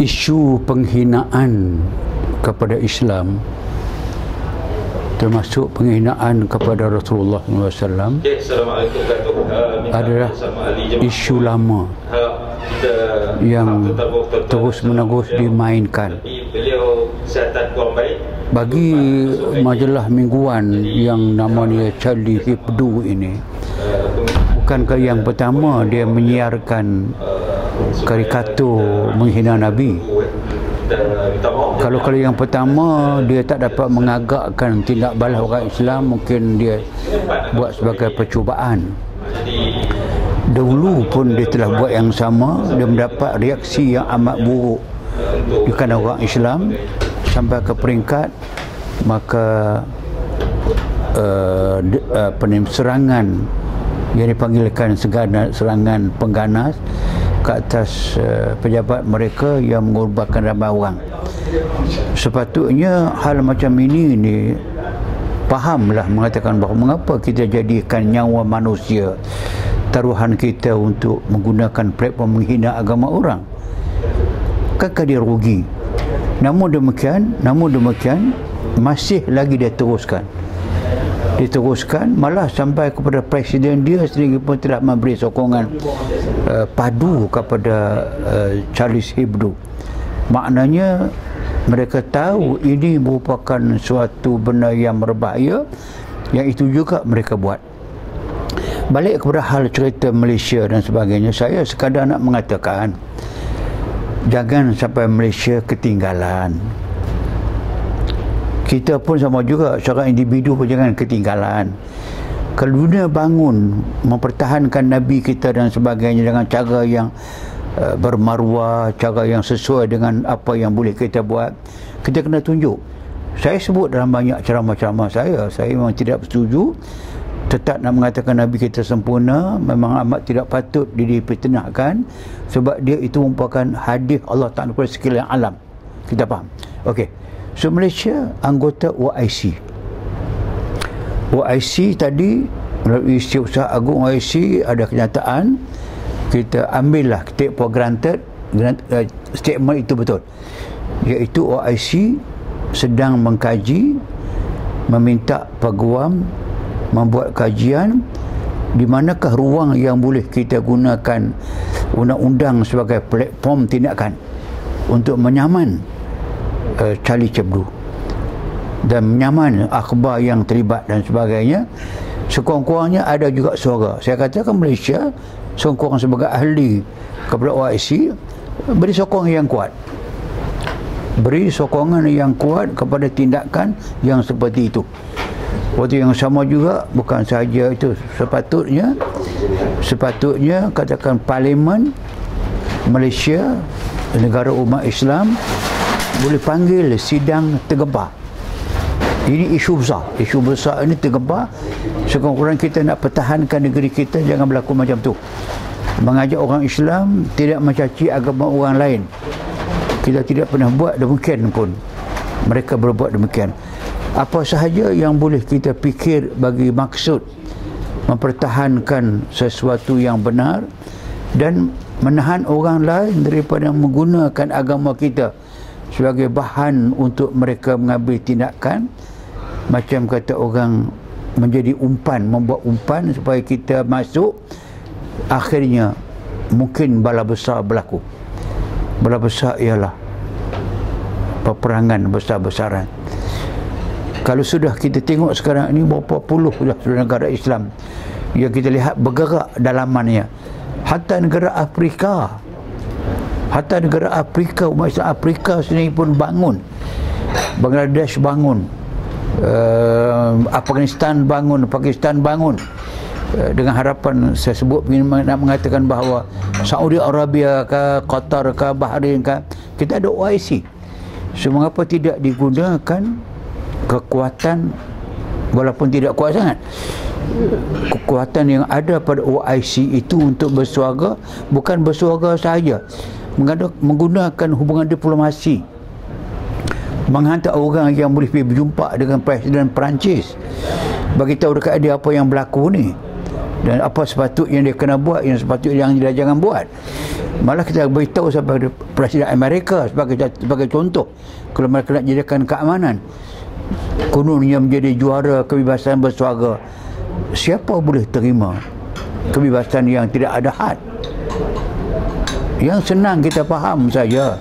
isu penghinaan kepada Islam termasuk penghinaan kepada Rasulullah SAW Okay, Assalamualaikum. Uh, adalah isu lama kita yang terus menerus dimainkan. bagi majalah mingguan yang namanya Charlie Hebdo ini bukankah yang pertama dia menyiarkan karikatur menghina Nabi. Kalau kalau yang pertama dia tak dapat mengagakkan tindak balas orang Islam mungkin dia buat sebagai percubaan. Dahulu pun dia telah buat yang sama. Dia mendapat reaksi yang amat buruk di kalangan orang Islam. Sampai ke peringkat maka uh, uh, serangan yang dipanggilkan serangan pengganas ke atas uh, pejabat mereka yang mengorbankan ramai orang. Sepatutnya hal macam ini ni fahamlah mengatakan bahawa mengapa kita jadikan nyawa manusia taruhan kita untuk menggunakan platform menghina agama orang? Kakak dia rugi. Namun demikian namun demikian masih lagi dia teruskan diteruskan malah sampai kepada presiden dia sendiri pun telah memberi sokongan uh, padu kepada uh, Charles Hebdo. Maknanya mereka tahu ini merupakan suatu benda yang berbahaya yang itu juga mereka buat. Balik kepada hal cerita Malaysia dan sebagainya saya sekadar nak mengatakan jangan sampai Malaysia ketinggalan kita pun sama juga secara individu pun jangan ketinggalan. Kalau dunia bangun mempertahankan Nabi kita dan sebagainya dengan cara yang uh, bermaruah cara yang sesuai dengan apa yang boleh kita buat. Kita kena tunjuk. Saya sebut dalam banyak ceramah-ceramah saya saya memang tidak setuju. Tetap nak mengatakan Nabi kita sempurna memang amat tidak patut dipertenahkan sebab dia itu merupakan hadis Allah Ta'ala kepada sekalian alam. Kita faham? Ok so Malaysia anggota OIC OIC tadi melalui Setiausaha Agung OIC ada kenyataan kita ambillah take for granted grant- uh, statement itu betul. Iaitu OIC sedang mengkaji meminta peguam membuat kajian di manakah ruang yang boleh kita gunakan undang-undang sebagai platform tindakan untuk menyaman uh, Charlie Hebdo. Dan menyaman akhbar yang terlibat dan sebagainya. Sekurang-kurangnya ada juga suara. Saya katakan Malaysia sekurang sebagai ahli kepada OIC beri sokong yang kuat. Beri sokongan yang kuat kepada tindakan yang seperti itu. Waktu yang sama juga bukan sahaja itu sepatutnya sepatutnya katakan parlimen Malaysia negara umat Islam boleh panggil sidang tergebah ini isu besar. Isu besar ini tergebah sekurang-kurang kita nak pertahankan negeri kita jangan berlaku macam tu. Mengajak orang Islam tidak mencaci agama orang lain. Kita tidak pernah buat demikian pun. Mereka berbuat demikian. Apa sahaja yang boleh kita fikir bagi maksud mempertahankan sesuatu yang benar dan menahan orang lain daripada menggunakan agama kita sebagai bahan untuk mereka mengambil tindakan macam kata orang menjadi umpan membuat umpan supaya kita masuk akhirnya mungkin bala besar berlaku. Bala besar ialah peperangan besar-besaran. Kalau sudah kita tengok sekarang ini berapa puluh sudah sudah negara Islam. Yang kita lihat bergerak dalamannya. Hatta negara Afrika hatta negara Afrika umat Islam Afrika sendiri pun bangun. Bangladesh bangun. Uh, Afghanistan bangun Pakistan bangun. Uh, dengan harapan saya sebut nak mengatakan bahawa Saudi Arabia ke Qatar ke Bahrain ke kita ada OIC so mengapa tidak digunakan kekuatan walaupun tidak kuat sangat kekuatan yang ada pada OIC itu untuk bersuara bukan bersuara sahaja menggunakan hubungan diplomasi. Menghantar orang yang boleh pergi berjumpa dengan Presiden Perancis. Bagi tahu dekat dia apa yang berlaku ni. Dan apa sepatutnya dia kena buat yang sepatutnya yang dia jangan buat. Malah kita beritahu sebagai Presiden Amerika sebagai sebagai contoh. Kalau mereka nak jadikan keamanan. Kononnya menjadi juara kebebasan bersuara. Siapa boleh terima kebebasan yang tidak ada had yang senang kita faham saja.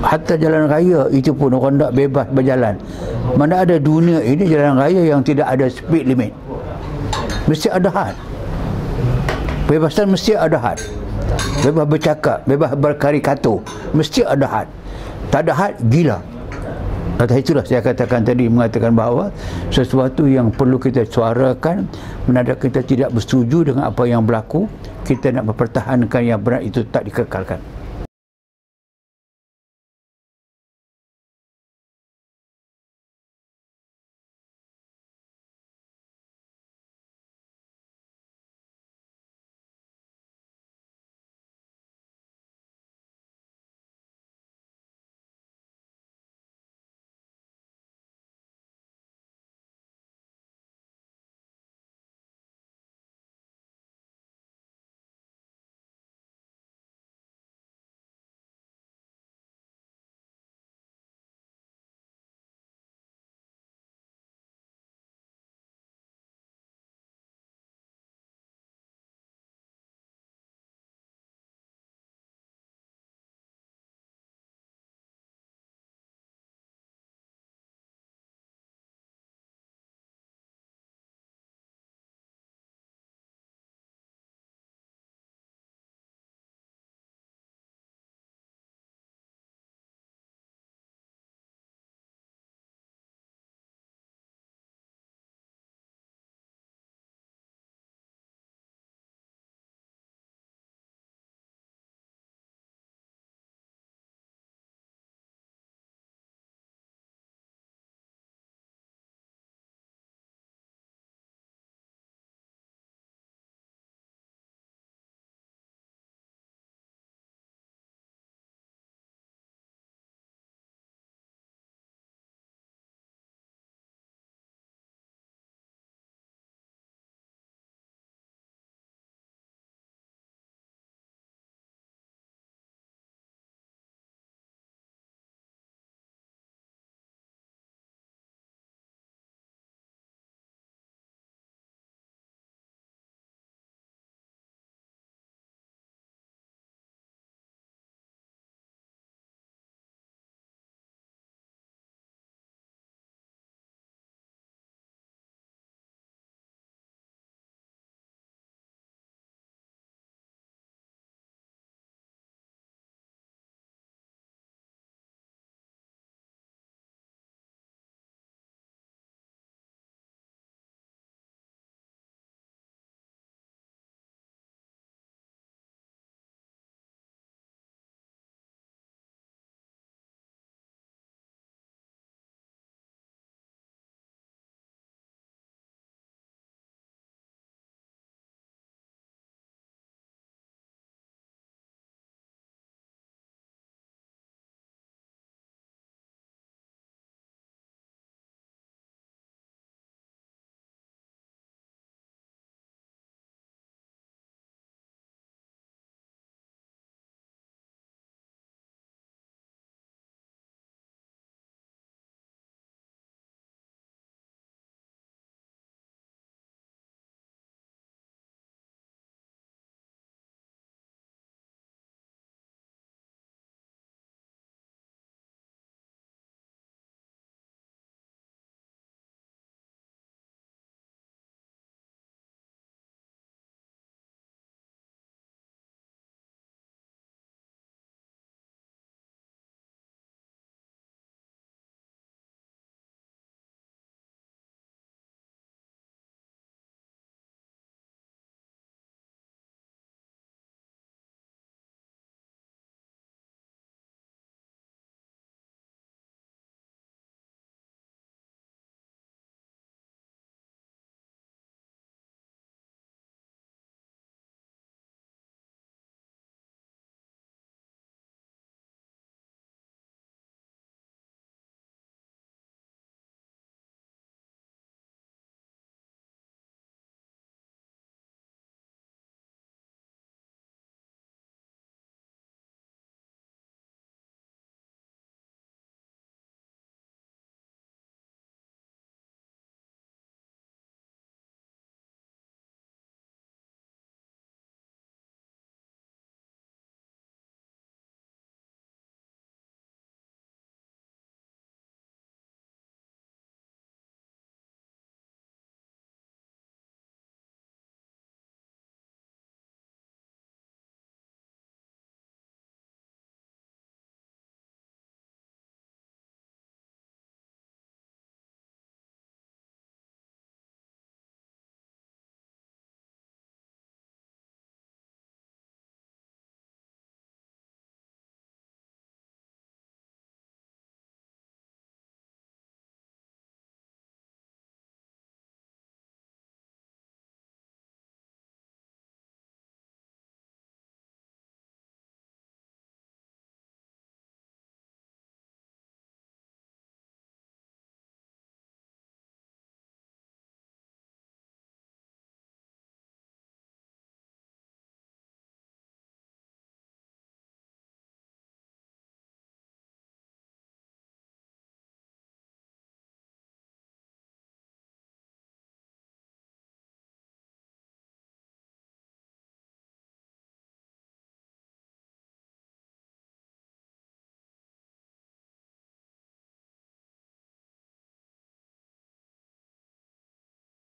Hatta jalan raya itu pun orang tak bebas berjalan. Mana ada dunia ini jalan raya yang tidak ada speed limit. Mesti ada had. Kebebasan mesti ada had. Bebas bercakap bebas berkarikatur mesti ada had. Tak ada had gila. Atas itulah saya katakan tadi mengatakan bahawa sesuatu yang perlu kita suarakan menandakan kita tidak bersetuju dengan apa yang berlaku kita nak mempertahankan yang benar itu tak dikekalkan